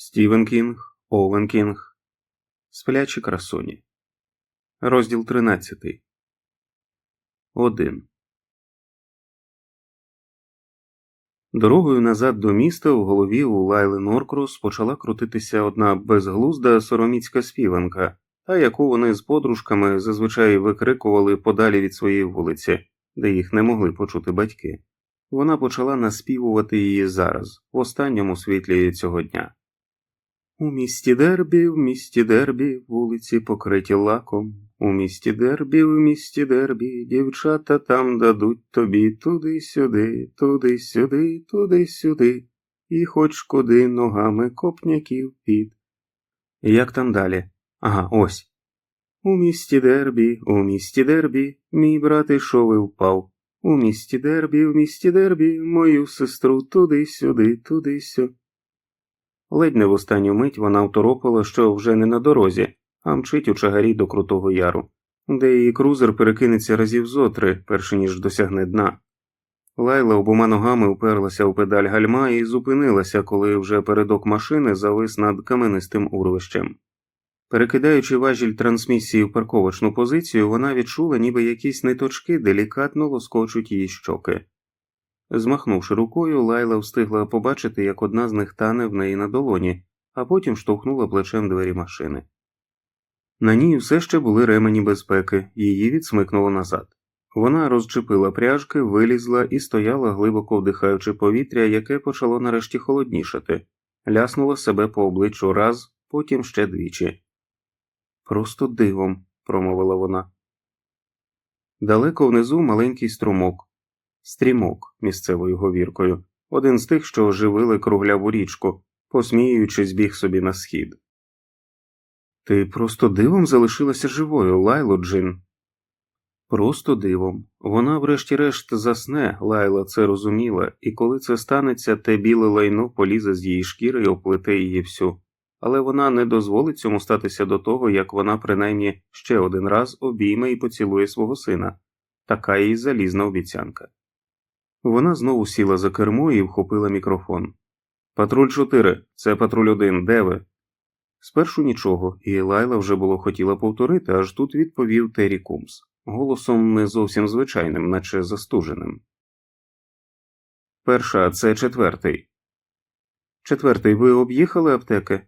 Стівен Кінг, Овен Кінг. Сплячі красуні. Розділ 13. 1. Дорогою назад до міста в голові у Лайли Норкрос почала крутитися одна безглузда сороміцька співанка, та яку вони з подружками зазвичай викрикували подалі від своєї вулиці, де їх не могли почути батьки. Вона почала наспівувати її зараз, в останньому світлі цього дня. У місті Дербі, в місті Дербі, вулиці покриті лаком. У місті Дербі, в місті Дербі, дівчата там дадуть тобі туди-сюди, туди-сюди, туди-сюди, і хоч куди ногами копняків під. Як там далі? Ага, ось. У місті Дербі, у місті Дербі, мій брат ішов і впав. У місті Дербі, в місті Дербі, мою сестру туди-сюди, туди-сю. Ледь не в останню мить вона второпила, що вже не на дорозі, а мчить у чагарі до Крутого Яру, де її крузер перекинеться разів зо три, перш ніж досягне дна. Лайла обома ногами уперлася у педаль гальма і зупинилася, коли вже передок машини завис над каменистим урвищем. Перекидаючи важіль трансмісії в парковочну позицію, вона відчула, ніби якісь ниточки делікатно лоскочуть її щоки. Змахнувши рукою, Лайла встигла побачити, як одна з них тане в неї на долоні, а потім штовхнула плечем двері машини. На ній все ще були ремені безпеки, її відсмикнуло назад. Вона розчепила пряжки, вилізла і стояла, глибоко вдихаючи повітря, яке почало нарешті холоднішати, ляснула себе по обличчю раз, потім ще двічі. Просто дивом, промовила вона. Далеко внизу маленький струмок, стрімок місцевою говіркою, один з тих, що оживили кругляву річку, посміюючись біг собі на схід. Ти просто дивом залишилася живою, Лайло Джин. Просто дивом. Вона, врешті-решт, засне, Лайла це розуміла, і коли це станеться, те біле лайно полізе з її шкіри і оплете її всю. Але вона не дозволить цьому статися до того, як вона принаймні ще один раз обійме і поцілує свого сина така її залізна обіцянка. Вона знову сіла за кермо і вхопила мікрофон. Патруль 4, це патруль 1, де ви? Спершу нічого, і Лайла вже було хотіла повторити, аж тут відповів Террі Кумс, голосом не зовсім звичайним, наче застуженим. Перша, це четвертий. Четвертий, ви об'їхали аптеки?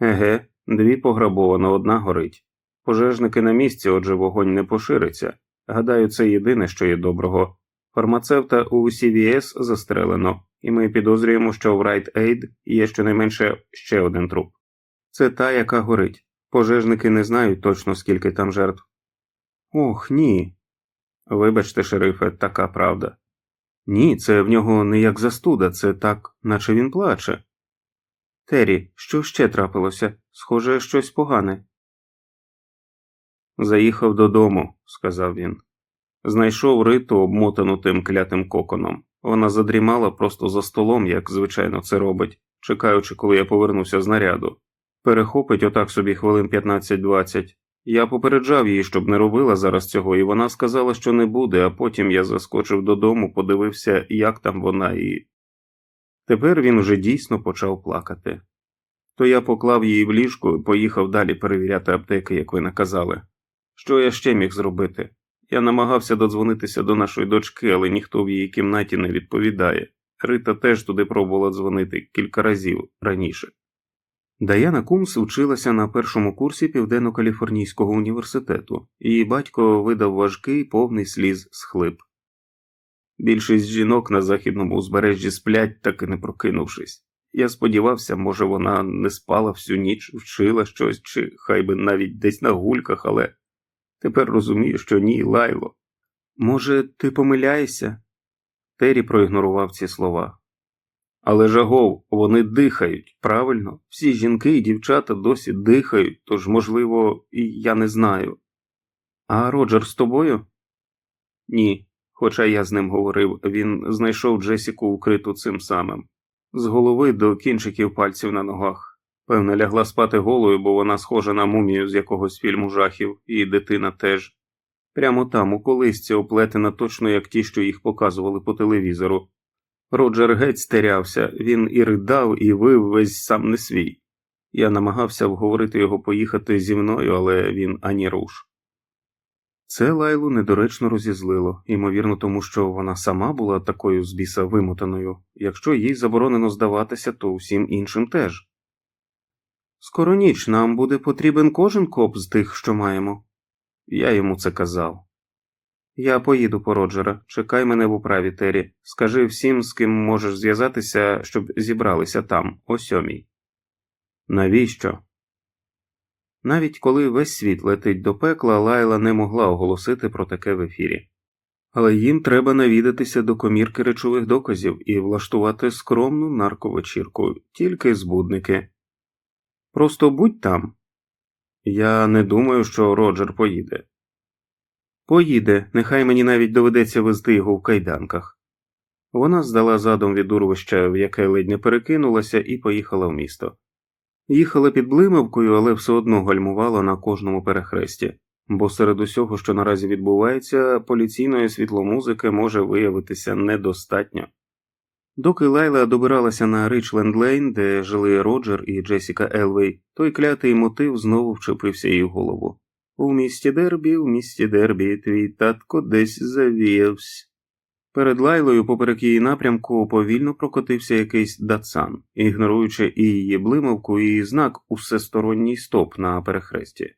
Еге, дві пограбовано, одна горить. Пожежники на місці, отже, вогонь не пошириться. Гадаю, це єдине, що є доброго. Фармацевта у CVS застрелено, і ми підозрюємо, що в Right Aid є щонайменше ще один труп. Це та, яка горить. Пожежники не знають точно, скільки там жертв. Ох, ні. Вибачте, шерифе, така правда. Ні, це в нього не як застуда, це так, наче він плаче. Террі, що ще трапилося? Схоже, щось погане. Заїхав додому, сказав він. Знайшов риту, обмотану тим клятим коконом. Вона задрімала просто за столом, як звичайно це робить, чекаючи, коли я повернуся з наряду. Перехопить отак собі хвилин 15-20. Я попереджав її, щоб не робила зараз цього, і вона сказала, що не буде, а потім я заскочив додому, подивився, як там вона, і. Тепер він уже дійсно почав плакати. То я поклав її в ліжку і поїхав далі перевіряти аптеки, як ви наказали. Що я ще міг зробити? Я намагався додзвонитися до нашої дочки, але ніхто в її кімнаті не відповідає. Рита теж туди пробувала дзвонити кілька разів раніше. Даяна Кумс вчилася на першому курсі Південно-Каліфорнійського університету, її батько видав важкий повний сліз схлип. Більшість жінок на західному узбережжі сплять, так і не прокинувшись. Я сподівався, може, вона не спала всю ніч, вчила щось, чи хай би навіть десь на гульках, але тепер розумію, що ні, лайло. Може, ти помиляєшся? Террі проігнорував ці слова. Але жагов, вони дихають, правильно? Всі жінки і дівчата досі дихають, тож, можливо, і я не знаю. А Роджер з тобою? Ні. Хоча я з ним говорив, він знайшов Джесіку вкриту цим самим, з голови до кінчиків пальців на ногах. Певне, лягла спати голою, бо вона схожа на мумію з якогось фільму жахів, і дитина теж. Прямо там, у колисці, оплетена точно як ті, що їх показували по телевізору. Роджер геть стерявся, він і ридав, і вив весь сам не свій. Я намагався вговорити його поїхати зі мною, але він ані руш. Це Лайлу недоречно розізлило, ймовірно, тому що вона сама була такою з біса вимотаною. Якщо їй заборонено здаватися, то усім іншим теж. Скоро ніч нам буде потрібен кожен коп з тих, що маємо. Я йому це казав. Я поїду по Роджера, чекай мене в управі Террі. Скажи всім, з ким можеш зв'язатися, щоб зібралися там, о сьомій. Навіщо? Навіть коли весь світ летить до пекла, Лайла не могла оголосити про таке в ефірі. Але їм треба навідатися до комірки речових доказів і влаштувати скромну нарковечірку, тільки збудники. Просто будь там. Я не думаю, що Роджер поїде. Поїде, нехай мені навіть доведеться везти його в кайданках. Вона здала задом від урвища, в яке ледь не перекинулася, і поїхала в місто. Їхала під блимавкою, але все одно гальмувала на кожному перехресті, бо серед усього, що наразі відбувається, поліційної світломузики може виявитися недостатньо. Доки Лайла добиралася на Ричленд Лейн, де жили Роджер і Джесіка Елвей, той клятий мотив знову вчепився їй в голову. У місті Дербі, у місті Дербі, твій татко десь завіявся. Перед Лайлою поперек її напрямку повільно прокотився якийсь датсан, ігноруючи і її блимавку, і знак усесторонній стоп на перехресті.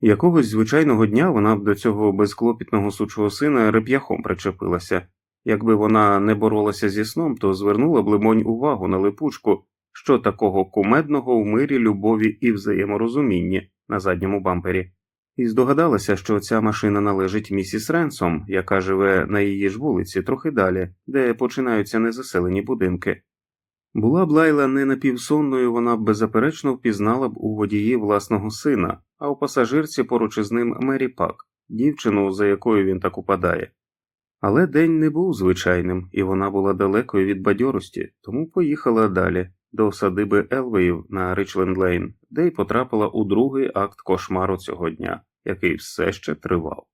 Якогось звичайного дня вона б до цього безклопітного сучого сина реп'яхом причепилася. Якби вона не боролася зі сном, то звернула б лимонь увагу на липучку, що такого кумедного в мирі, любові і взаєморозумінні на задньому бампері, і здогадалася, що ця машина належить місіс Ренсом, яка живе на її ж вулиці трохи далі, де починаються незаселені будинки. Була б Лайла не напівсонною, вона б беззаперечно впізнала б у водії власного сина, а у пасажирці поруч із ним Мері Пак, дівчину, за якою він так упадає. Але день не був звичайним, і вона була далекою від бадьорості, тому поїхала далі до садиби Елвеїв на Ричленд Лейн, де й потрапила у другий акт кошмару цього дня, який все ще тривав.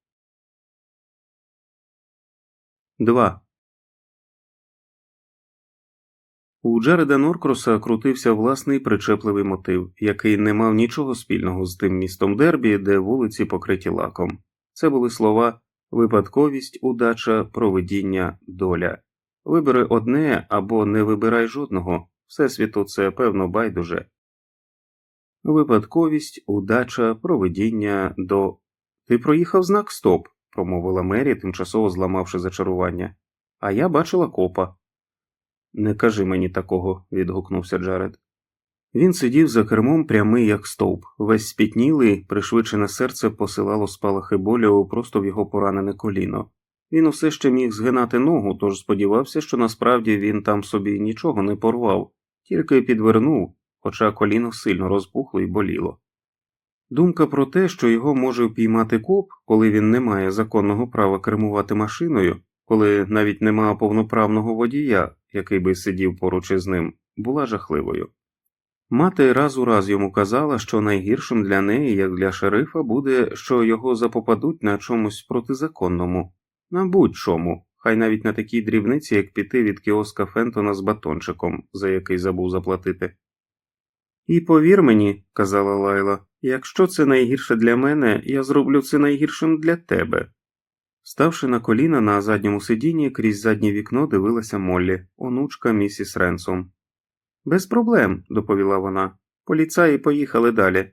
2. У Джареда Норкроса крутився власний причепливий мотив, який не мав нічого спільного з тим містом Дербі, де вулиці покриті лаком. Це були слова випадковість, удача, провидіння, доля. Вибери одне або не вибирай жодного, Всесвіту це певно байдуже. Випадковість, удача, провидіння до. Ти проїхав знак стоп, промовила Мері, тимчасово зламавши зачарування. А я бачила копа. Не кажи мені такого, відгукнувся Джаред. Він сидів за кермом прямий, як стовп, весь спітнілий, пришвидшене серце посилало спалахи болю просто в його поранене коліно. Він усе ще міг згинати ногу, тож сподівався, що насправді він там собі нічого не порвав, тільки підвернув, хоча коліно сильно розпухло і боліло. Думка про те, що його може впіймати коп, коли він не має законного права кермувати машиною, коли навіть нема повноправного водія, який би сидів поруч із ним, була жахливою. Мати раз у раз йому казала, що найгіршим для неї, як для шерифа, буде, що його запопадуть на чомусь протизаконному, на будь-чому, хай навіть на такій дрібниці, як піти від кіоска Фентона з батончиком, за який забув заплатити. І повір мені, казала Лайла, якщо це найгірше для мене, я зроблю це найгіршим для тебе. Ставши на коліна на задньому сидінні, крізь заднє вікно дивилася Моллі, онучка місіс Ренсом. Без проблем, доповіла вона. Поліцаї поїхали далі.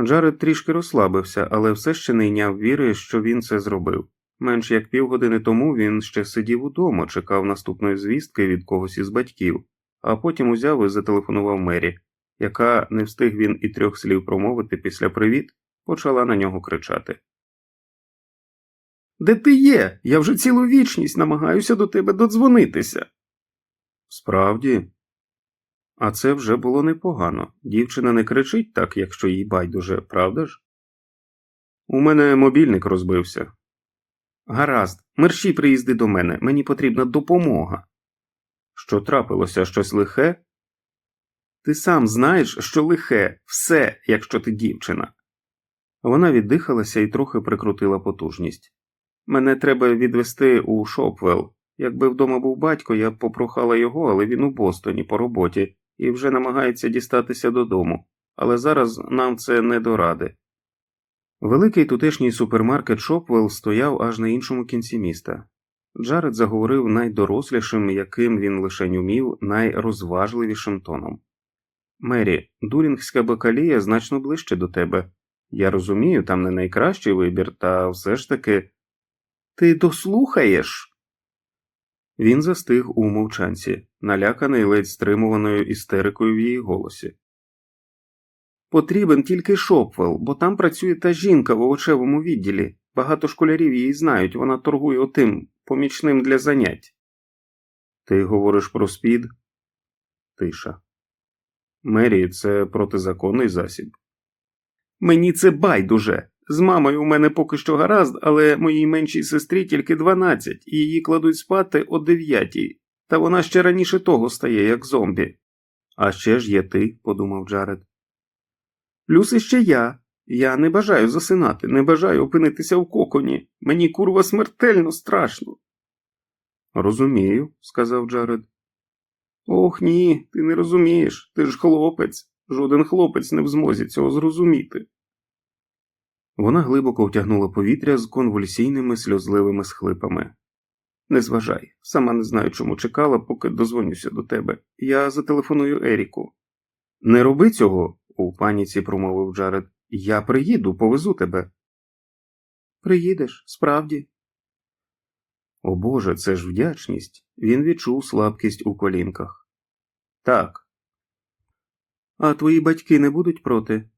Джаред трішки розслабився, але все ще не йняв віри, що він це зробив. Менш як півгодини тому він ще сидів удома, чекав наступної звістки від когось із батьків, а потім узяв і зателефонував Мері, яка, не встиг він і трьох слів промовити після привіт, почала на нього кричати. Де ти є? Я вже цілу вічність намагаюся до тебе додзвонитися. Справді, а це вже було непогано. Дівчина не кричить так, якщо їй байдуже, правда ж? У мене мобільник розбився. Гаразд, мерщій приїзди до мене, мені потрібна допомога. Що трапилося щось лихе? Ти сам знаєш, що лихе, все, якщо ти дівчина. Вона віддихалася і трохи прикрутила потужність. Мене треба відвести у Шопвелл. Якби вдома був батько, я б попрохала його, але він у Бостоні по роботі і вже намагається дістатися додому, але зараз нам це не до ради. Великий тутешній супермаркет Шопвелл стояв аж на іншому кінці міста. Джаред заговорив найдорослішим, яким він лише умів, найрозважливішим тоном. Мері, Дурінгська бакалія значно ближче до тебе. Я розумію, там не найкращий вибір, та все ж таки. Ти дослухаєш? Він застиг у мовчанці, наляканий ледь стримуваною істерикою в її голосі. Потрібен тільки Шопвелл, бо там працює та жінка в овочевому відділі. Багато школярів її знають, вона торгує отим помічним для занять. Ти говориш про спід? Тиша. Мері, це протизаконний засіб. Мені це байдуже. З мамою у мене поки що гаразд, але моїй меншій сестрі тільки дванадцять, і її кладуть спати о дев'ятій, та вона ще раніше того стає, як зомбі. А ще ж є ти, подумав Джаред. Плюс іще я. Я не бажаю засинати, не бажаю опинитися в коконі. Мені курва смертельно страшно. Розумію, сказав Джаред. Ох ні, ти не розумієш, ти ж хлопець. Жоден хлопець не в змозі цього зрозуміти. Вона глибоко втягнула повітря з конвульсійними сльозливими схлипами. Не зважай, сама не знаю, чому чекала, поки дозвонюся до тебе. Я зателефоную Еріку. Не роби цього, у паніці промовив Джаред. Я приїду, повезу тебе. Приїдеш, справді. О Боже, це ж вдячність. Він відчув слабкість у колінках. Так. А твої батьки не будуть проти?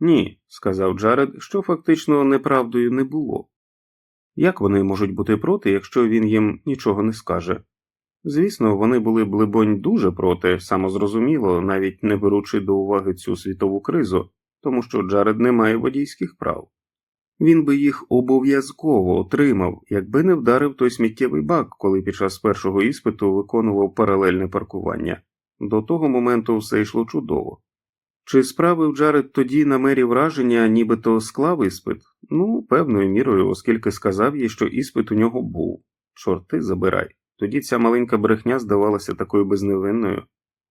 Ні, сказав Джаред, що фактично неправдою не було. Як вони можуть бути проти, якщо він їм нічого не скаже? Звісно, вони були б, либонь, дуже проти, самозрозуміло, навіть не беручи до уваги цю світову кризу, тому що Джаред не має водійських прав. Він би їх обов'язково отримав, якби не вдарив той сміттєвий бак, коли під час першого іспиту виконував паралельне паркування. До того моменту все йшло чудово. Чи справив Джаред тоді на мері враження, нібито склав іспит? Ну, певною мірою, оскільки сказав їй, що іспит у нього був. Чорти забирай. Тоді ця маленька брехня здавалася такою безневинною.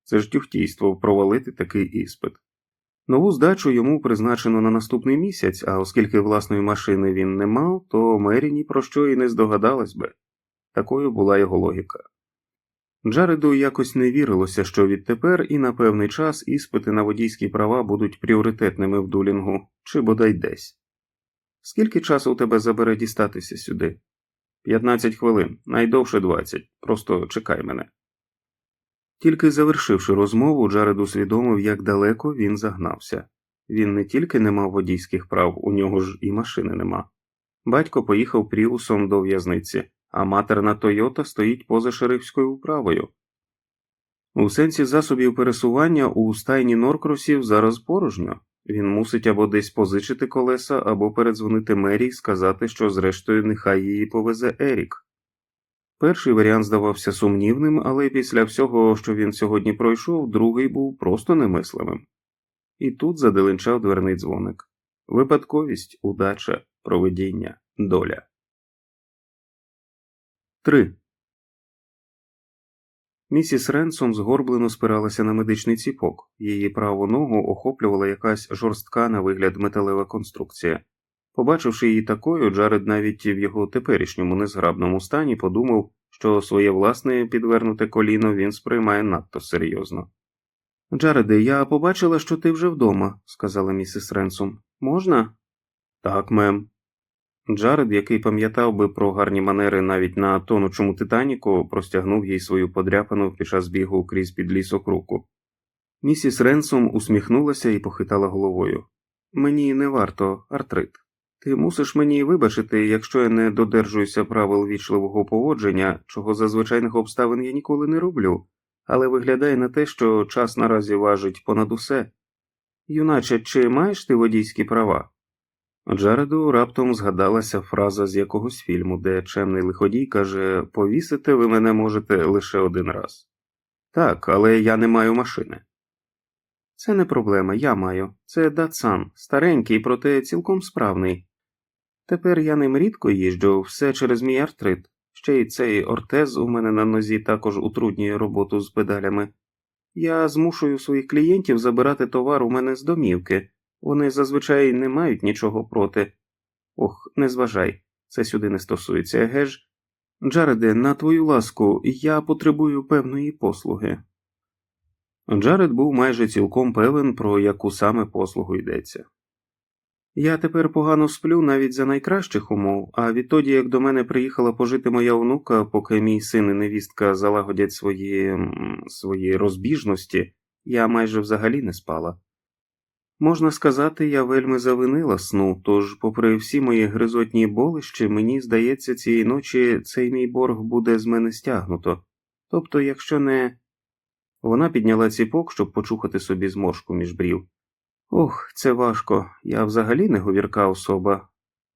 Це ж тюхтійство провалити такий іспит. Нову здачу йому призначено на наступний місяць, а оскільки власної машини він не мав, то Мері ні про що і не здогадалась би. Такою була його логіка. Джареду якось не вірилося, що відтепер і на певний час іспити на водійські права будуть пріоритетними в дулінгу, чи бодай десь. Скільки часу у тебе забере дістатися сюди? П'ятнадцять хвилин, найдовше двадцять. Просто чекай мене. Тільки завершивши розмову, Джаред усвідомив, як далеко він загнався. Він не тільки не мав водійських прав, у нього ж і машини нема. Батько поїхав пріусом до в'язниці, а матерна Тойота стоїть поза шерифською управою. У сенсі засобів пересування у стайні Норкросів зараз порожньо. Він мусить або десь позичити колеса, або передзвонити Мері і сказати, що зрештою нехай її повезе Ерік. Перший варіант здавався сумнівним, але після всього, що він сьогодні пройшов, другий був просто немислимим. І тут заделинчав дверний дзвоник випадковість, удача, проведіння, доля. 3. Місіс Ренсом згорблено спиралася на медичний ціпок, її праву ногу охоплювала якась жорстка на вигляд металева конструкція. Побачивши її такою, Джаред навіть в його теперішньому незграбному стані подумав, що своє власне підвернуте коліно він сприймає надто серйозно. Джареде, я побачила, що ти вже вдома, сказала місіс Ренсом. Можна? Так, мем. Джаред, який пам'ятав би про гарні манери навіть на тонучому Титаніку, простягнув їй свою подряпану під час бігу крізь підлісок руку. Місіс Ренсом усміхнулася і похитала головою. Мені не варто, артрит. Ти мусиш мені вибачити, якщо я не додержуюся правил вічливого поводження, чого за звичайних обставин я ніколи не роблю, але виглядає на те, що час наразі важить понад усе. Юначе, чи маєш ти водійські права? Джареду раптом згадалася фраза з якогось фільму, де чемний лиходій каже Повісити ви мене можете лише один раз. Так, але я не маю машини. Це не проблема, я маю. Це Датсан, старенький, проте цілком справний. Тепер я ним рідко їжджу, все через мій артрит. Ще й цей ортез у мене на нозі також утруднює роботу з педалями. Я змушую своїх клієнтів забирати товар у мене з домівки. Вони зазвичай не мають нічого проти. Ох, не зважай, це сюди не стосується, еге ж? Джареде, на твою ласку, я потребую певної послуги. Джаред був майже цілком певен, про яку саме послугу йдеться. Я тепер погано сплю навіть за найкращих умов, а відтоді, як до мене приїхала пожити моя онука, поки мій син і невістка залагодять свої, свої розбіжності, я майже взагалі не спала. Можна сказати, я вельми завинила сну, тож, попри всі мої гризотні болищі, мені здається, цієї ночі цей мій борг буде з мене стягнуто. Тобто, якщо не. Вона підняла ціпок, щоб почухати собі зморшку між брів. Ох, це важко. Я взагалі не говірка особа.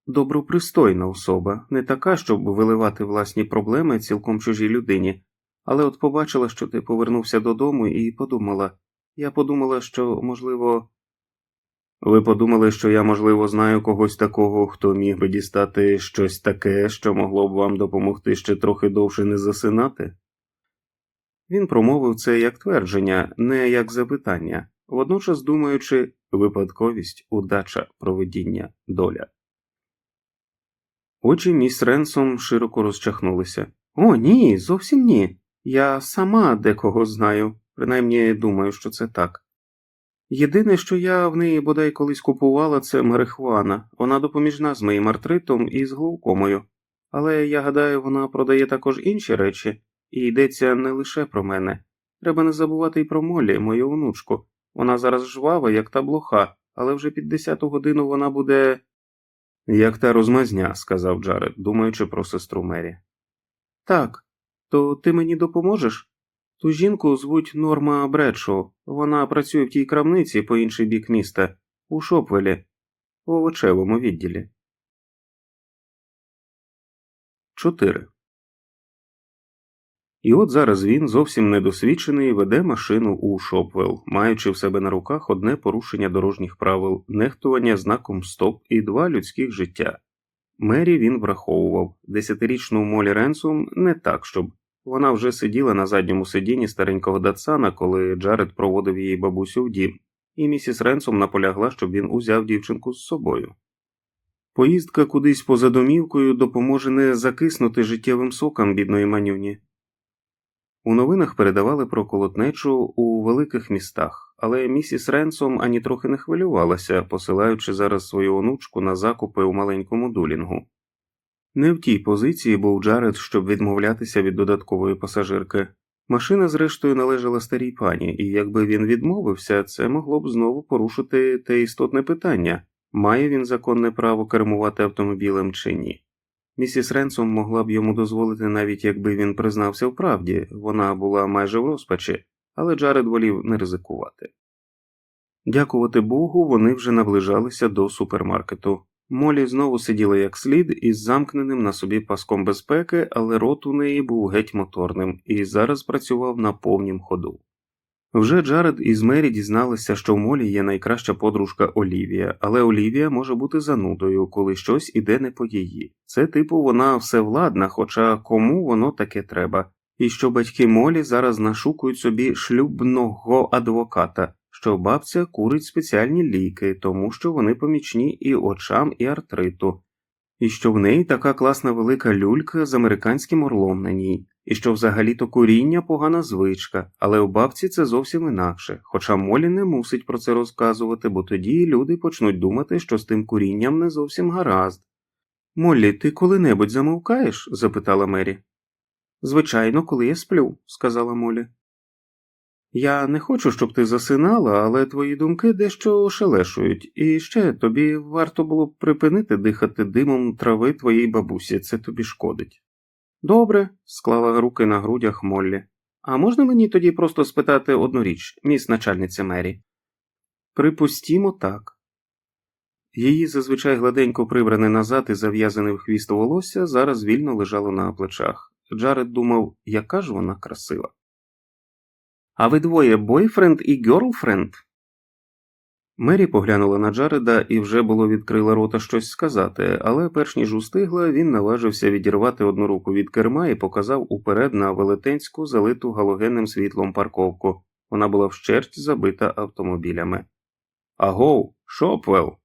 Добропристойна особа, не така, щоб виливати власні проблеми цілком чужій людині, але от побачила, що ти повернувся додому, і подумала. Я подумала, що, можливо. Ви подумали, що я, можливо, знаю когось такого, хто міг би дістати щось таке, що могло б вам допомогти ще трохи довше не засинати? Він промовив це як твердження, не як запитання, водночас думаючи випадковість, удача, проведіння, доля. Очі міс Ренсом широко розчахнулися. О, ні, зовсім ні. Я сама декого знаю, принаймні думаю, що це так. Єдине, що я в неї бодай колись купувала, це марихуана. Вона допоміжна з моїм артритом і з глаукомою. Але я гадаю, вона продає також інші речі, і йдеться не лише про мене. Треба не забувати й про Молі, мою онучку. Вона зараз жвава, як та блоха, але вже під десяту годину вона буде. Як та розмазня, сказав Джаред, думаючи про сестру Мері. Так, то ти мені допоможеш? Ту жінку звуть Норма Бредшоу. Вона працює в тій крамниці по інший бік міста, у Шопвелі, в овочевому відділі. 4. І от зараз він, зовсім недосвідчений, веде машину у Шопвелл, маючи в себе на руках одне порушення дорожніх правил, нехтування знаком стоп і два людських життя. Мері він враховував десятирічну Молі Ренсум не так, щоб вона вже сиділа на задньому сидінні старенького Датсана, коли Джаред проводив її бабусю в дім, і місіс Ренсом наполягла, щоб він узяв дівчинку з собою. Поїздка кудись поза домівкою допоможе не закиснути життєвим сокам бідної манюні. У новинах передавали про колотнечу у великих містах, але місіс Ренсом ані трохи не хвилювалася, посилаючи зараз свою онучку на закупи у маленькому дулінгу. Не в тій позиції був Джаред, щоб відмовлятися від додаткової пасажирки. Машина, зрештою, належала старій пані, і якби він відмовився, це могло б знову порушити те істотне питання має він законне право кермувати автомобілем чи ні. Місіс Ренсом могла б йому дозволити, навіть якби він признався в правді, вона була майже в розпачі, але Джаред волів не ризикувати. Дякувати Богу, вони вже наближалися до супермаркету. Молі знову сиділа як слід із замкненим на собі паском безпеки, але рот у неї був геть моторним і зараз працював на повнім ходу. Вже Джаред із Мері дізналися, що в Молі є найкраща подружка Олівія, але Олівія може бути занудою, коли щось іде не по її. Це типу вона всевладна, хоча кому воно таке треба, і що батьки Молі зараз нашукують собі шлюбного адвоката, що бабця курить спеціальні ліки, тому що вони помічні і очам, і артриту, і що в неї така класна велика люлька з американським орлом на ній, і що взагалі-то куріння погана звичка, але у бабці це зовсім інакше, хоча Молі не мусить про це розказувати, бо тоді люди почнуть думати, що з тим курінням не зовсім гаразд. Моллі, ти коли-небудь замовкаєш? запитала Мері. Звичайно, коли я сплю, сказала Молі. Я не хочу, щоб ти засинала, але твої думки дещо ошелешують, і ще тобі варто було б припинити дихати димом трави твоїй бабусі, це тобі шкодить. Добре, склала руки на грудях Моллі. А можна мені тоді просто спитати одну річ, міс начальниця Мері? Припустімо, так. Її зазвичай гладенько прибране назад і зав'язане в хвіст волосся зараз вільно лежало на плечах. Джаред думав, яка ж вона красива. А ви двоє бойфренд і гьорлфренд? Мері поглянула на Джареда і вже було відкрила рота щось сказати, але перш ніж устигла, він наважився відірвати одну руку від керма і показав уперед на велетенську, залиту галогенним світлом парковку. Вона була вщерть забита автомобілями. Агоу, Шопвелл,